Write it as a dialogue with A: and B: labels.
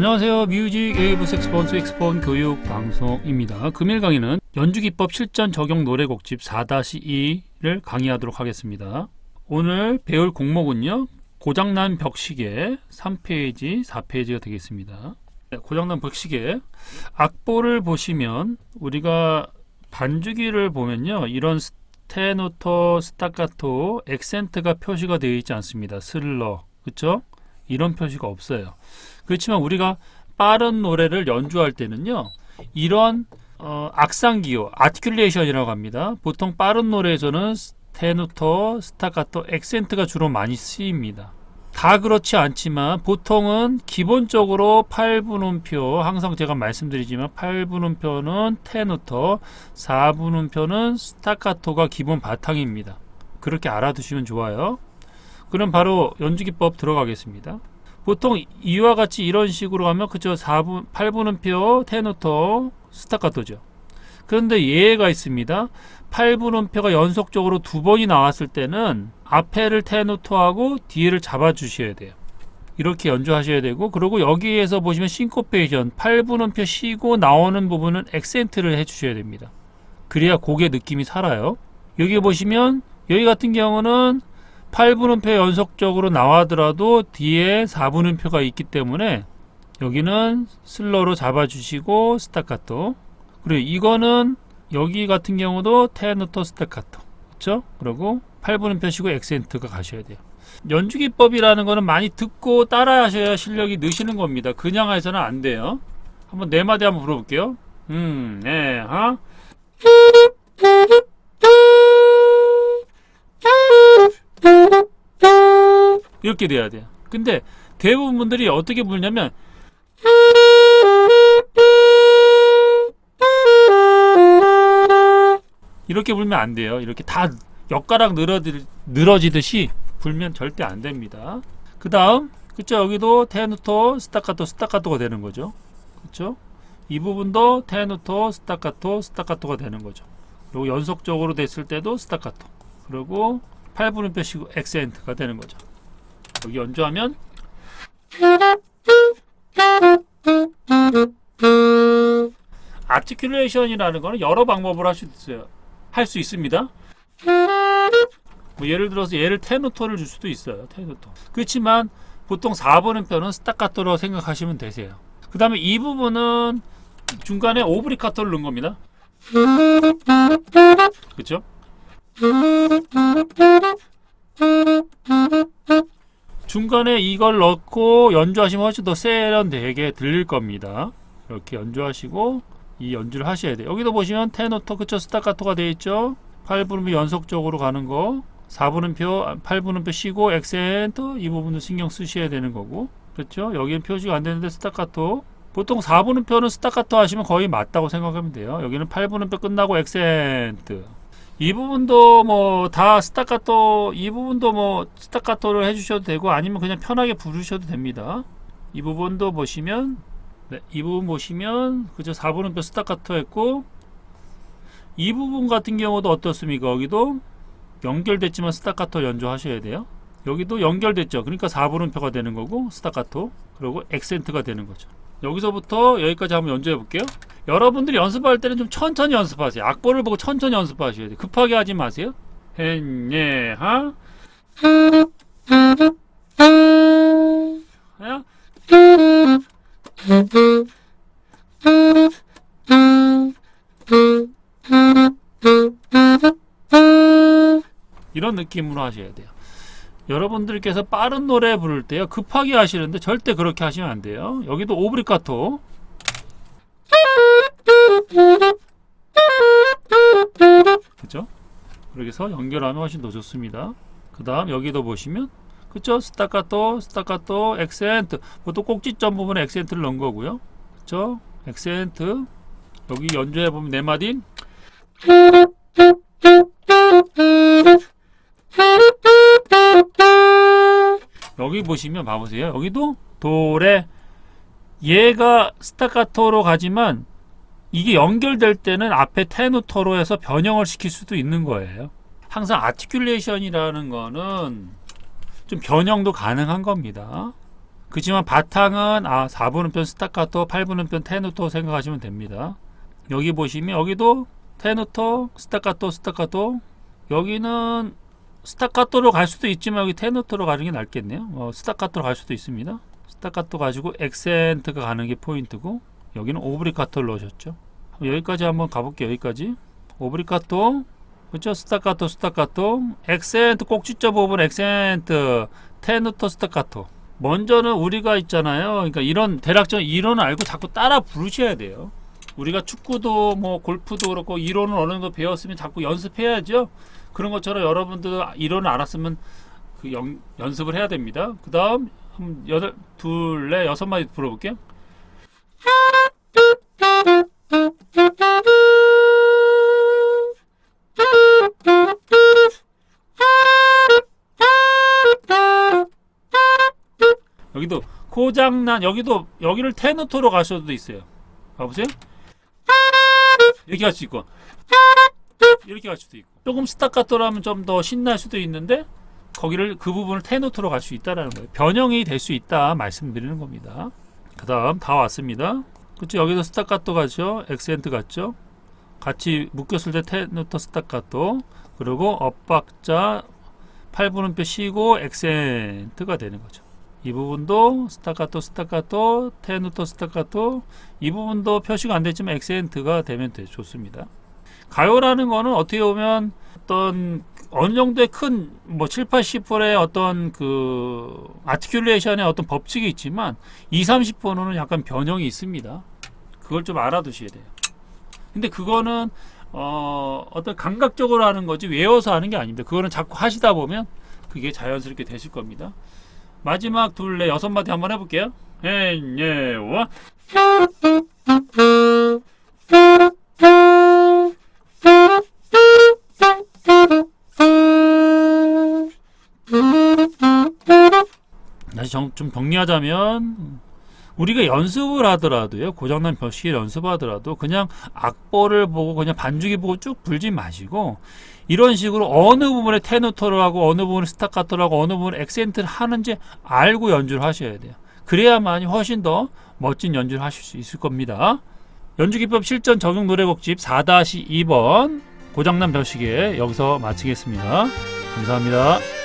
A: 안녕하세요. 뮤직 웨이브 색스폰 스엑스폰 교육 방송입니다. 금일 강의는 연주 기법 실전 적용 노래곡집 4-2를 강의하도록 하겠습니다. 오늘 배울 곡목은요. 고장난 벽시계 3페이지, 4페이지가 되겠습니다. 네, 고장난 벽시계 악보를 보시면 우리가 반주기를 보면요. 이런 스테노터, 스타카토, 액센트가 표시가 되어 있지 않습니다. 슬러, 그렇죠? 이런 표시가 없어요. 그렇지만 우리가 빠른 노래를 연주할 때는요. 이런 어, 악상 기호, 아티큘레이션이라고 합니다. 보통 빠른 노래에서는 스테노터, 스타카토, 액센트가 주로 많이 쓰입니다. 다 그렇지 않지만 보통은 기본적으로 8분음표 항상 제가 말씀드리지만 8분음표는 테노터, 4분음표는 스타카토가 기본 바탕입니다. 그렇게 알아두시면 좋아요. 그럼 바로 연주기법 들어가겠습니다. 보통 이와 같이 이런 식으로 하면 그죠 4분 8분음표 테노터 스타카토죠. 그런데 예가 있습니다. 8분음표가 연속적으로 두 번이 나왔을 때는 앞에를 테노토하고 뒤에를 잡아 주셔야 돼요. 이렇게 연주하셔야 되고 그리고 여기에서 보시면 싱코페이션 8분음표 쉬고 나오는 부분은 액센트를 해 주셔야 됩니다. 그래야 곡의 느낌이 살아요. 여기 보시면 여기 같은 경우는 8분음표 연속적으로 나와더라도 뒤에 4분음표가 있기 때문에 여기는 슬러로 잡아주시고 스타카토. 그리고 이거는 여기 같은 경우도 테노토 스타카토. 그렇죠? 그리고 8분음표 쉬고 액센트가 가셔야 돼요. 연주기법이라는 거는 많이 듣고 따라 하셔야 실력이 느시는 겁니다. 그냥 해서는 안 돼요. 한번 네 마디 한번 불러볼게요. 음, 네, 하 이렇게 돼야 돼요. 근데 대부분 분들이 어떻게 부르냐면 이렇게 불면 안 돼요. 이렇게 다 엿가락 늘어지, 늘어지듯이 불면 절대 안 됩니다. 그 다음 그쵸 여기도 테누토 스타카토 스타카토가 되는 거죠. 그쵸 이 부분도 테누토 스타카토 스타카토가 되는 거죠. 그리고 연속적으로 됐을 때도 스타카토 그리고 8분음표 시고 액센트가 되는 거죠. 여기 연주하면 아티큘레이션이라는 거는 여러 방법으로 할 수 있어요. 할 수 있습니다. 뭐 예를 들어서 얘를 테노토를 줄 수도 있어요. 테노토. 그렇지만 보통 4번음표는 스타카토로 생각하시면 되세요. 그 다음에 이 부분은 중간에 오브리카토를 넣은 겁니다. 중간에 이걸 넣고 연주하시면 훨씬 더 세련되게 들릴 겁니다. 이렇게 연주하시고 이 연주를 하셔야 돼요. 여기도 보시면 테노토 그쵸 스타카토가 되어 있죠. 8분음표 연속적으로 가는 거 4분음표 8분음표 쉬고 액센트 이 부분도 신경 쓰셔야 되는 거고 그렇죠. 여기는 표시가 안 되는데 스타카토 보통 4분음표는 스타카토 하시면 거의 맞다고 생각하면 돼요. 여기는 8분음표 끝나고 액센트 이 부분도 뭐 다 스타카토 이 부분도 뭐 스타카토를 해주셔도 되고 아니면 그냥 편하게 부르셔도 됩니다. 이 부분도 보시면 네, 이 부분 보시면 그저 4분음표 스타카토 했고 이 부분 같은 경우도 어떻습니까? 여기도 연결됐지만 스타카토 연주하셔야 돼요. 여기도 연결됐죠. 그러니까 4분음표가 되는 거고 스타카토 그리고 액센트가 되는 거죠. 여기서부터 여기까지 한번 연주해 볼게요. 여러분들이 연습할 때는 좀 천천히 연습하세요. 악보를 보고 천천히 연습하셔야 돼요. 급하게 하지 마세요. 헨예하 야 이런 느낌으로 하셔야 돼요. 여러분들께서 빠른 노래 부를 때요 급하게 하시는데 절대 그렇게 하시면 안 돼요. 여기도 오브리카토 그죠? 그렇게 해서 연결하면 훨씬 더 좋습니다. 그 다음 여기도 보시면 그쵸? 스타카토, 스타카토, 액센트 보통 꼭지점 부분에 액센트를 넣은 거고요. 그쵸? 액센트 여기 연주해 보면 네 마디 여기 보시면 봐보세요. 여기도 도레 얘가 스타카토로 가지만 이게 연결될 때는 앞에 테누터로 해서 변형을 시킬 수도 있는 거예요. 항상 아티큘레이션이라는 거는 좀 변형도 가능한 겁니다. 그렇지만 바탕은 아 4분음편 스타카토, 8분음편 테누토 생각하시면 됩니다. 여기 보시면 여기도 테누토, 스타카토, 스타카토 여기는 스타카토로 갈 수도 있지만 여기 테누토로 가는 게 낫겠네요. 어, 스타카토로 갈 수도 있습니다. 스타카토 가지고 액센트가 가는 게 포인트고 여기는 오브리카토를 넣으셨죠. 여기까지 한번 가볼게요. 여기까지 오브리카토 그렇죠? 스타카토, 스타카토, 액센트 꼭지점 부분 액센트, 테누토, 스타카토. 먼저는 우리가 있잖아요. 그러니까 이런 대략적 이론을 알고 자꾸 따라 부르셔야 돼요. 우리가 축구도 뭐 골프도 그렇고 이론을 어느 정도 배웠으면 자꾸 연습해야죠. 그런 것처럼 여러분들 이론을 알았으면 그 연, 연습을 해야 됩니다. 그 다음 한 여덟 둘넷 여섯 마디 불어볼게요. 여기도 고장난 여기도 여기를 테누토로 가셔도 있어요. 봐보세요. 이렇게 갈 수 있고 이렇게 갈 수도 있고 조금 스타카토라면 좀 더 신날 수도 있는데 거기를 그 부분을 테누토로 갈 수 있다라는 거예요. 변형이 될 수 있다 말씀드리는 겁니다. 그다음 다 왔습니다. 그렇죠? 여기도 스타카토 가죠. 액센트 같죠? 같이 묶였을 때 테누토 스타카토 그리고 엇박자 8분음표 쉬고 액센트가 되는 거죠. 이 부분도 스타카토 스타카토 테누토 스타카토 이 부분도 표시가 안 됐지만 액센트가 되면 되, 좋습니다. 가요라는 거는 어떻게 보면 어떤 어느 정도의 큰 뭐 7, 80%의 어떤 그 아티큘레이션의 어떤 법칙이 있지만 2, 30%는 약간 변형이 있습니다. 그걸 좀 알아두셔야 돼요. 근데 그거는 어 어떤 감각적으로 하는 거지 외워서 하는 게 아닙니다. 그거는 자꾸 하시다 보면 그게 자연스럽게 되실 겁니다. 마지막 둘레 여섯 마디 한번 해볼게요. 해예와 다시 정, 좀 정리하자면 우리가 연습을 하더라도요 고장난 벼시를 연습하더라도 그냥 악보를 보고 그냥 반주기 보고 쭉 불지 마시고 이런 식으로 어느 부분에 테누토를 하고 어느 부분에 스타카토를 하고 어느 부분에 액센트를 하는지 알고 연주를 하셔야 돼요. 그래야만이 훨씬 더 멋진 연주를 하실 수 있을 겁니다. 연주기법 실전 적용 노래곡집 4-2번 고장난 벼시계 여기서 마치겠습니다. 감사합니다